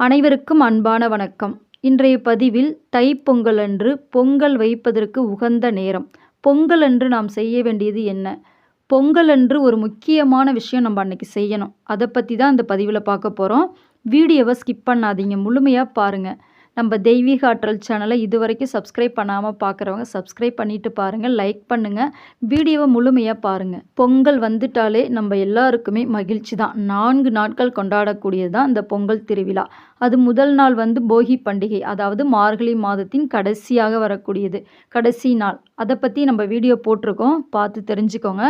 அனைவருக்கும் அன்பான வணக்கம். இன்றைய பதிவில் தைப்பொங்கல் அன்று பொங்கல் வைப்பதற்கு உகந்த நேரம். பொங்கல் அன்று நாம் செய்ய வேண்டியது என்ன? பொங்கல் அன்று ஒரு முக்கியமான விஷயம் நம்ம அன்றைக்கி செய்யணும். அதை பற்றி தான் இந்த பதிவில் பார்க்க போகிறோம் வீடியோவை ஸ்கிப் பண்ணாதீங்க. முழுமையாக பாருங்கள் நம்ம தெய்வீக ஆற்றல் சேனலை இது வரைக்கும் சப்ஸ்கிரைப் பண்ணாமல் பார்க்குறவங்க சப்ஸ்கிரைப் பண்ணிட்டு பாருங்கள் லைக் பண்ணுங்கள் வீடியோவை முழுமையாக பாருங்கள் பொங்கல் வந்துட்டாலே நம்ம எல்லாருக்குமே மகிழ்ச்சி தான். நான்கு நாட்கள் கொண்டாடக்கூடியது தான் இந்த பொங்கல் திருவிழா. அது முதல் நாள் வந்து போகி பண்டிகை அதாவது மார்கழி மாதத்தின் கடைசியாக வரக்கூடியது. கடைசி நாள். அதை பற்றி நம்ம வீடியோ போட்டிருக்கோம். பார்த்து தெரிஞ்சுக்கோங்க.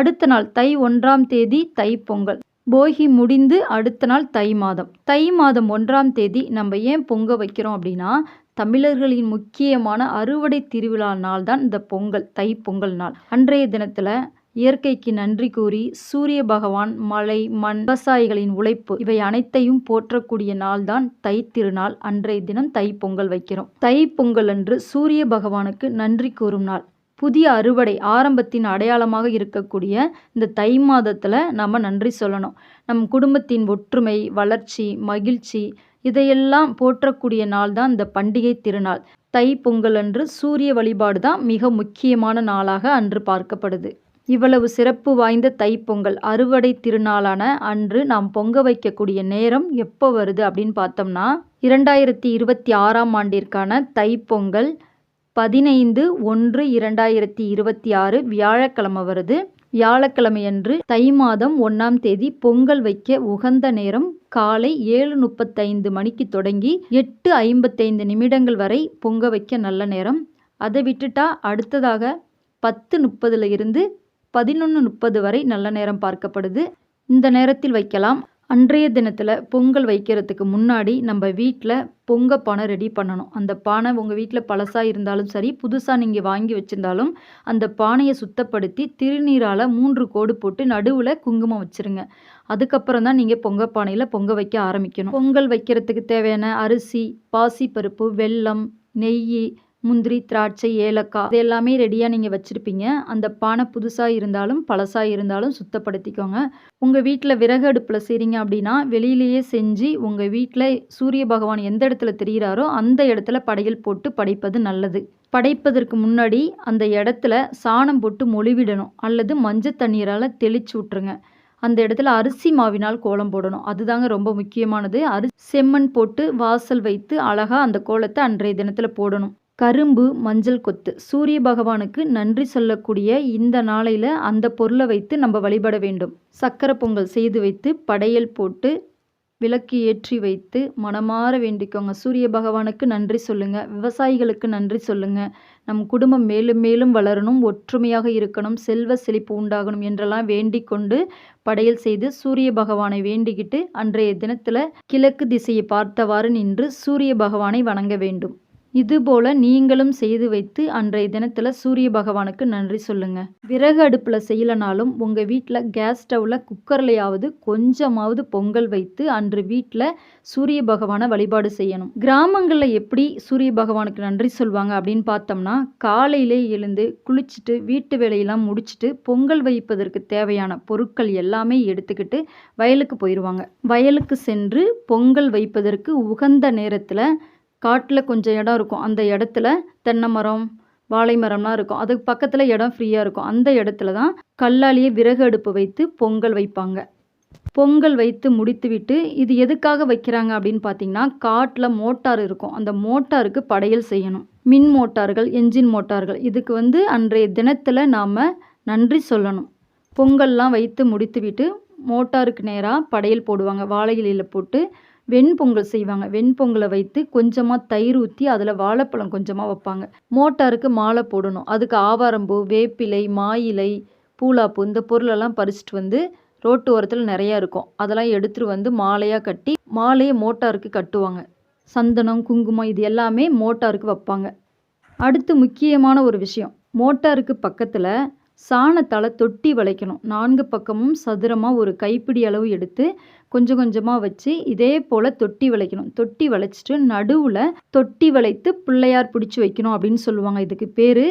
அடுத்த நாள் தை ஒன்றாம் தேதி தை பொங்கல். போகி முடிந்து அடுத்த நாள் தை மாதம். தை மாதம் ஒன்றாம் தேதி நம்ம ஏன் பொங்க வைக்கிறோம் அப்படின்னா தமிழர்களின் முக்கியமான அறுவடை திருவிழா நாள் தான் இந்த பொங்கல் தை பொங்கல் நாள். அன்றைய தினத்தில் இயற்கைக்கு நன்றி கூறி சூரிய பகவான் மலை மண் விவசாயிகளின் உழைப்பு இவை அனைத்தையும் போற்றக்கூடிய நாள்தான் தை திருநாள். அன்றைய தினம் தை பொங்கல் வைக்கிறோம். தை பொங்கல் அன்று சூரிய பகவானுக்கு நன்றி கூறும் நாள். புதிய அறுவடை ஆரம்பத்தின் அடையாளமாக இருக்கக்கூடிய இந்த தை மாதத்தில் நம்ம நன்றி சொல்லணும். நம் குடும்பத்தின் ஒற்றுமை வளர்ச்சி மகிழ்ச்சி இதையெல்லாம் போற்றக்கூடிய நாள் தான் இந்த பண்டிகை திருநாள். தை பொங்கல் அன்று சூரிய வழிபாடு தான் மிக முக்கியமான நாளாக அன்று பார்க்கப்படுது. இவ்வளவு சிறப்பு வாய்ந்த தைப்பொங்கல் அறுவடை திருநாளான அன்று நாம் பொங்க வைக்கக்கூடிய நேரம் எப்போ வருது அப்படின்னு பார்த்தோம்னா இரண்டாயிரத்தி இருபத்தி ஆறாம் ஆண்டிற்கான தைப்பொங்கல் பதினைந்து ஒன்று இரண்டாயிரத்தி இருபத்தி ஆறு வியாழக்கிழமை வருது. வியாழக்கிழமையன்று தை மாதம் ஒன்றாம் தேதி பொங்கல் வைக்க உகந்த நேரம் காலை ஏழு முப்பத்தைந்து மணிக்கு தொடங்கி எட்டு ஐம்பத்தைந்து நிமிடங்கள் வரை பொங்க வைக்க நல்ல நேரம். அதை விட்டுட்டா அடுத்ததாக பத்து முப்பதுல இருந்து பதினொன்று முப்பது வரை நல்ல நேரம் பார்க்கப்படுது. இந்த நேரத்தில் வைக்கலாம். அன்றைய தினத்தில் பொங்கல் வைக்கிறதுக்கு முன்னாடி நம்ம வீட்டில் பொங்க பானை ரெடி பண்ணணும். அந்த பானை உங்கள் வீட்டில் பழசாக இருந்தாலும் சரி புதுசாக நீங்கள் வாங்கி வச்சுருந்தாலும் அந்த பானையை சுத்தப்படுத்தி திருநீரால் மூன்று கோடு போட்டு நடுவில் குங்குமம் வச்சுருங்க. அதுக்கப்புறம் தான் நீங்கள் பொங்க பானையில் பொங்க வைக்க ஆரம்பிக்கணும். பொங்கல் வைக்கிறதுக்கு தேவையான அரிசி பாசிப்பருப்பு வெல்லம் நெய் முந்திரி திராட்சை ஏலக்காய் இது எல்லாமே ரெடியாக நீங்கள் வச்சுருப்பீங்க. அந்த பானை புதுசாக இருந்தாலும் பழசாக இருந்தாலும் சுத்தப்படுத்திக்கோங்க. உங்கள் வீட்டில் விறகு அடுப்பில் செய்கிறீங்க அப்படின்னா வெளியிலேயே செஞ்சு உங்கள் வீட்டில் சூரிய பகவான் எந்த இடத்துல தெரிகிறாரோ அந்த இடத்துல படையல் போட்டு படைப்பது நல்லது. படைப்பதற்கு முன்னாடி அந்த இடத்துல சாணம் போட்டு மொழிவிடணும். அல்லது மஞ்சள் தண்ணீரால் தெளிச்சு விட்ருங்க அந்த இடத்துல அரிசி மாவினால் கோலம் போடணும். அதுதாங்க ரொம்ப முக்கியமானது. அரி செம்மண் போட்டு வாசல் வைத்து அழகாக அந்த கோலத்தை அன்றைய தினத்தில் போடணும். கரும்பு மஞ்சள் கொத்து. சூரிய பகவானுக்கு நன்றி சொல்லக்கூடிய இந்த நாளையில் அந்த பொருளை வைத்து நம்ம வழிபட வேண்டும். சக்கரை பொங்கல் செய்து வைத்து படையல் போட்டு விளக்கு ஏற்றி வைத்து மனமாற வேண்டிக்கோங்க. சூரிய பகவானுக்கு நன்றி சொல்லுங்கள் விவசாயிகளுக்கு நன்றி சொல்லுங்கள் நம் குடும்பம் மேலும் மேலும் வளரணும் ஒற்றுமையாக இருக்கணும் செல்வ செழிப்பு உண்டாகணும் என்றெல்லாம் வேண்டிக் கொண்டு படையல் செய்து சூரிய பகவானை வேண்டிக்கிட்டு அன்றைய தினத்தில் கிழக்கு திசையை பார்த்தவாறு நின்று சூரிய பகவானை வணங்க வேண்டும். இதுபோல நீங்களும் செய்து வைத்து அன்றைய தினத்தில் சூரிய பகவானுக்கு நன்றி சொல்லுங்கள் விறகு அடுப்பில் செய்யலனாலும் உங்கள் வீட்டில் கேஸ் ஸ்டவ்வில் குக்கர்லையாவது கொஞ்சமாவது பொங்கல் வைத்து அன்று வீட்டில் சூரிய பகவானை வழிபாடு செய்யணும். கிராமங்களில் எப்படி சூரிய பகவானுக்கு நன்றி சொல்வாங்க அப்படின்னு பார்த்தோம்னா காலையிலே எழுந்து குளிச்சுட்டு வீட்டு வேலையெல்லாம் முடிச்சுட்டு பொங்கல் வைப்பதற்கு தேவையான பொருட்கள் எல்லாமே எடுத்துக்கிட்டு வயலுக்கு போயிடுவாங்க வயலுக்கு சென்று பொங்கல் வைப்பதற்கு உகந்த நேரத்தில் காட்டில் கொஞ்சம் இடம் இருக்கும். அந்த இடத்துல தென்னை மரம் வாழை மரம்லாம் இருக்கும். அதுக்கு பக்கத்தில் இடம் ஃப்ரீயாக இருக்கும். அந்த இடத்துல தான் கல்லாலேயே விறகு அடுப்பு வைத்து பொங்கல் வைப்பாங்க. பொங்கல் வைத்து முடித்துவிட்டு இது எதுக்காக வைக்கிறாங்க அப்படின்னு பார்த்தீங்கன்னா காட்டில் மோட்டார் இருக்கும். அந்த மோட்டாருக்கு படையல் செய்யணும். மின் மோட்டார்கள் என்ஜின் மோட்டார்கள். இதுக்கு வந்து அன்றைய தினத்தில் நாம் நன்றி சொல்லணும். பொங்கல்லாம் வைத்து முடித்துவிட்டு மோட்டாருக்கு நேராக படையல் போடுவாங்க. வாழை இலையில் போட்டு வெண்பொங்கல் செய்வாங்க. வெண்பொங்கலை வைத்து கொஞ்சமாக தயிர் ஊற்றி அதில் வாழைப்பழம் கொஞ்சமாக வைப்பாங்க. மோட்டாருக்கு மாலை போடணும். அதுக்கு ஆவாரம்பூ வேப்பிலை மாயிலை பூலாப்பூ இந்த பொருளெல்லாம் பறிச்சிட்டு வந்து ரோட்டு ஓரத்தில் நிறையா இருக்கும். அதெல்லாம் எடுத்துகிட்டு வந்து மாலையாக கட்டி மாலையை மோட்டாருக்கு கட்டுவாங்க. சந்தனம் குங்குமம் இது எல்லாமே மோட்டாருக்கு வைப்பாங்க. அடுத்து முக்கியமான ஒரு விஷயம். மோட்டாருக்கு பக்கத்தில் சாணத்தால் தொட்டி வளைக்கணும். நான்கு பக்கமும் சதுரமாக ஒரு கைப்பிடி அளவு எடுத்து கொஞ்சம் கொஞ்சமாக வச்சு இதே போல் தொட்டி வளைக்கணும். தொட்டி வளைச்சிட்டு நடுவில் தொட்டி வளைத்து பிள்ளையார் பிடிச்சி வைக்கணும் அப்படின்னு சொல்லுவாங்க. இதுக்கு பேர்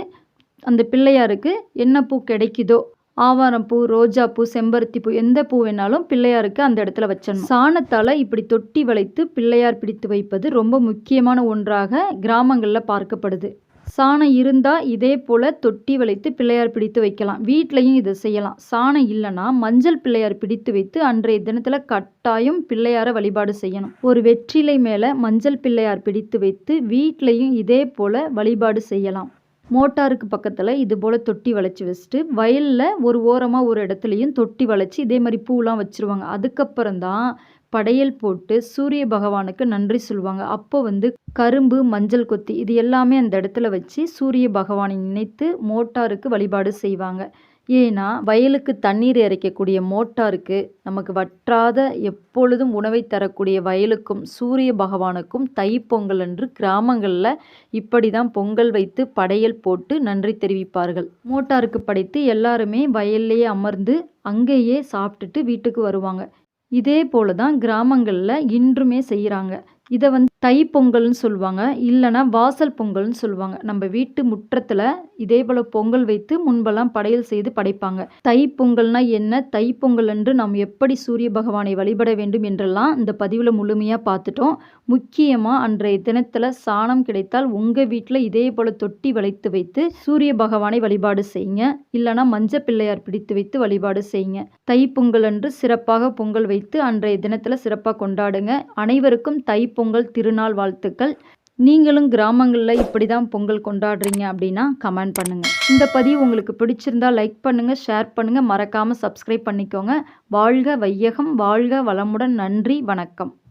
அந்த பிள்ளையாருக்கு என்ன பூ கிடைக்குதோ ஆவாரம் பூ ரோஜாப்பூ செம்பருத்தி பூ எந்த பூ வேணாலும் பிள்ளையாருக்கு அந்த இடத்துல வச்சிடணும். சாணத்தால் இப்படி தொட்டி வளைத்து பிள்ளையார் பிடித்து வைப்பது ரொம்ப முக்கியமான ஒன்றாக கிராமங்களில் பார்க்கப்படுது. சாணம் இருந்தால் இதே போல் தொட்டி வளைத்து பிள்ளையார் பிடித்து வைக்கலாம். வீட்லேயும் இதை செய்யலாம். சாணம் இல்லைன்னா மஞ்சள் பிள்ளையார் பிடித்து வைத்து அன்றைய தினத்தில் கட்டாயம் பிள்ளையாரை வழிபாடு செய்யணும். ஒரு வெற்றிலை மேலே மஞ்சள் பிள்ளையார் பிடித்து வைத்து வீட்லேயும் இதே போல் வழிபாடு செய்யலாம். மோட்டாருக்கு பக்கத்தில் இது போல் தொட்டி வளைச்சி வச்சுட்டு வயலில் ஒரு ஓரமாக ஒரு இடத்துலையும் தொட்டி வளைச்சி இதே மாதிரி பூலாம் வச்சுருவாங்க. அதுக்கப்புறம் தான் படையல் போட்டு சூரிய பகவானுக்கு நன்றி சொல்லுவாங்க. அப்போ வந்து கரும்பு மஞ்சள் கொத்தி இது எல்லாமே அந்த இடத்துல வச்சு சூரிய பகவானை நினைத்து மோட்டாருக்கு வழிபாடு செய்வாங்க. ஏன்னா வயலுக்கு தண்ணீர் இறைக்கக்கூடிய மோட்டாருக்கு நமக்கு வற்றாத எப்பொழுதும் உணவை தரக்கூடிய வயலுக்கும் சூரிய பகவானுக்கும் தைப்பொங்கல் என்று கிராமங்களில் இப்படி தான் பொங்கல் வைத்து படையல் போட்டு நன்றி தெரிவிப்பார்கள். மோட்டாருக்கு படைத்து எல்லாருமே வயல்லையே அமர்ந்து அங்கேயே சாப்பிட்டுட்டு வீட்டுக்கு வருவாங்க. இதே போல தான் கிராமங்களில் இன்றுமே செய்கிறாங்க இதை வந்து தைப்பொங்கல்னு சொல்லுவாங்க. இல்லைன்னா வாசல் பொங்கல்னு சொல்லுவாங்க. நம்ம வீட்டு முற்றத்தில் இதே போல் பொங்கல் வைத்து முன்பெல்லாம் படையல் செய்து படைப்பாங்க. தைப்பொங்கல்னா என்ன? தைப்பொங்கல் அன்று நாம் எப்படி சூரிய பகவானை வழிபட வேண்டும் என்றெல்லாம் இந்த பதிவில் முழுமையாக பார்த்துட்டோம். முக்கியமாக அன்றைய தினத்தில் சாணம் கிடைத்தால் உங்கள் வீட்டில் இதே போல் தொட்டி வளைத்து வைத்து சூரிய பகவானை வழிபாடு செய்யுங்க. இல்லைனா மஞ்ச பிள்ளையார் பிடித்து வைத்து வழிபாடு செய்யுங்க. தைப்பொங்கல் அன்று சிறப்பாக பொங்கல் வைத்து அன்றைய தினத்தில் சிறப்பாக கொண்டாடுங்க. அனைவருக்கும் தைப்பொங்கல் நாள் வாழ்த்துக்கள். நீங்களும் கிராமங்களில் இப்படி தான் பொங்கல் கொண்டாடுறீங்க அப்படின்னா கமெண்ட் பண்ணுங்கள் இந்த பதிவு உங்களுக்கு பிடிச்சிருந்தா லைக் பண்ணுங்கள் ஷேர் பண்ணுங்கள் மறக்காமல் சப்ஸ்கிரைப் பண்ணிக்கோங்க. வாழ்க வையகம் வாழ்க வளமுடன். நன்றி வணக்கம்.